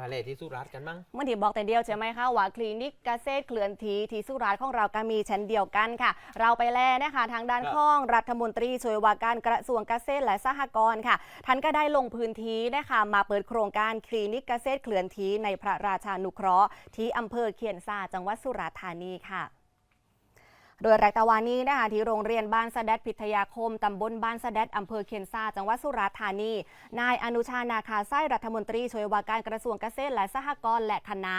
มาเลยที่สุราษฎร์กันบ้างเมื่อที่บอกแต่เดียวใช่ไหมคะว่าคลินิกเกษตรเคลื่อนที่ที่สุราษฎร์ของเราก็มีชั้นเดียวกันค่ะ เราไปแลนะคะทางด้านครับข้องรัฐมนตรีช่วยว่าการกระทรวงเกษตรและสหกรณ์ค่ะท่านก็ได้ลงพื้นที่นะคะมาเปิดโครงการคลินิกเกษตรเคลื่อนที่ในพระราชานุเคราะห์ที่อำเภอเขียนซาจังหวัดสุราษฎร์ธานีค่ะ โดยแรกตะวันนี้นะคะที่โรงเรียนบ้านสะแดดพิทยาคมตำบลบ้านสะแดดอำเภอเคียนซาจังหวัดสุราษฎร์ธานี นายอนุชานาคาไส้รัฐมนตรีช่วยว่าการกระทรวงเกษตรและสหกรณ์และคณะ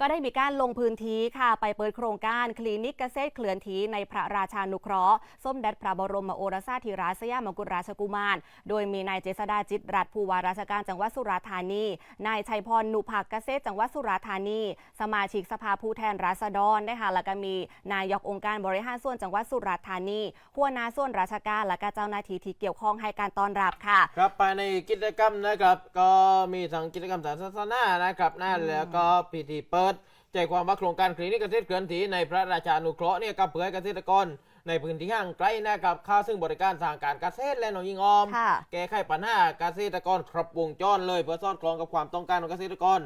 ก็ได้มีการลงพื้นที่ค่ะไปเปิดโครงการคลินิกเกษตรเคลื่อนที่ในพระราชานุเคราะห์ส้มเด็จพระบรมโอรสาธิราชสยามกุฎราชกุมาร โดยมีนายเจษดาจิตรรัตผู้ว่าราชการจังหวัดสุราษฎร์ธานี นายชัยพรนุภาคเกษตรจังหวัดสุราษฎร์ธานี สมาชิกสภาผู้แทนราษฎรนะคะแล้วก็มีนายกองค์การบริหารส่วนจังหวัดสุราษฎร์ธานีหัวหน้าส่วนราชการและก็เจ้าหน้าที่ที่เกี่ยวข้องให้การต้อนรับค่ะ ครับภายในกิจกรรมนะครับ ก็มีทั้งกิจกรรมสารศาสนานะครับนะแล้วก็พิธีเปิดใจความว่าโครงการคลินิกเกษตรเคลื่อนที่ในพระราชานุเคราะห์เนี่ยกับเผยเกษตรกรในพื้นที่ห่างไกลนะครับเข้าซึ่งบริการทางการเกษตรและหนองยิงออมค่ะแก้ไขปัญหาเกษตรกรครบวงจรเลยเพื่อสอดคล้องกับความต้องการของเกษตรกร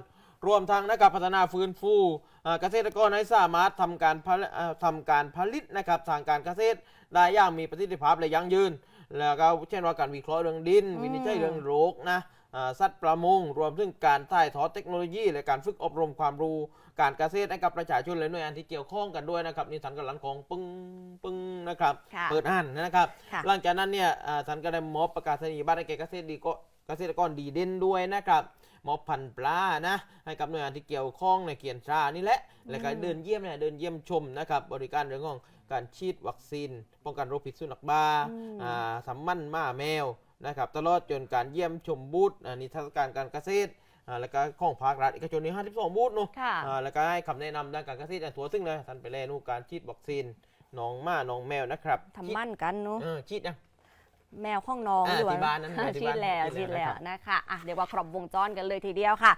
รวมทั้งนะครับพัฒนาฟื้นฟูอ่าเกษตรกรให้สามารถทำการผลิตอ่าทำการผลิตนะครับทางการเกษตรได้อย่างมีประสิทธิภาพและยั่งยืน แล้วก็เช่นว่าการวิเคราะห์เรื่องดินอืมวินิจฉัยเรื่องโรคนะอ่าสัตว์ประมงรวมถึงการถ่ายทอดเทคโนโลยี และการฝึกอบรมความรู้การเกษตรให้กับประชาชนและหน่วยงานที่เกี่ยวข้องกันด้วยนะครับนี่ทันกำลังของปึ้งปึ้งนะครับค่ะเปิดอ่านนะครับค่ะหลังจากนั้นเนี่ยอ่าท่านก็ได้มอบประกาศนียบัตรให้แก่เกษตรดีก็ เกษตรกรดีเด่นด้วยนะครับมอบพันธุ์ปลานะให้กับหน่วยงานที่เกี่ยวข้องในเกียนทรานี่แหละแล้วก็เดินเยี่ยมเนี่ยเดินเยี่ยมชมนะครับบริการเรื่องของการฉีดวัคซีน ป้องกันโรคพิษสุนัขบ้าอืมอ่าสำมันหมาแมวนะครับตลอดจนการเยี่ยมชมบูธอ่านิทรรศการการเกษตรอ่าแล้วก็ของภาครัฐเอกชนนี่52 บูธเนอะค่ะอ่าแล้วก็ให้คำแนะนำด้านการเกษตรอย่างทั่วซึ่งเลยท่านไปแลนู่นการฉีดวัคซีนน้องหมาน้องแมวนะครับทำมั่นกันเนาะเออฉีดยัง แมวข้องน้องอ่าหรือว่าที่บ้านนั้นอ่าที่ชีบ้านดแล้วชีชีดดแล้แล้ววนะคะอะเดี๋ยวว่าครบวงจรกันเลยทีเดียวค่ะ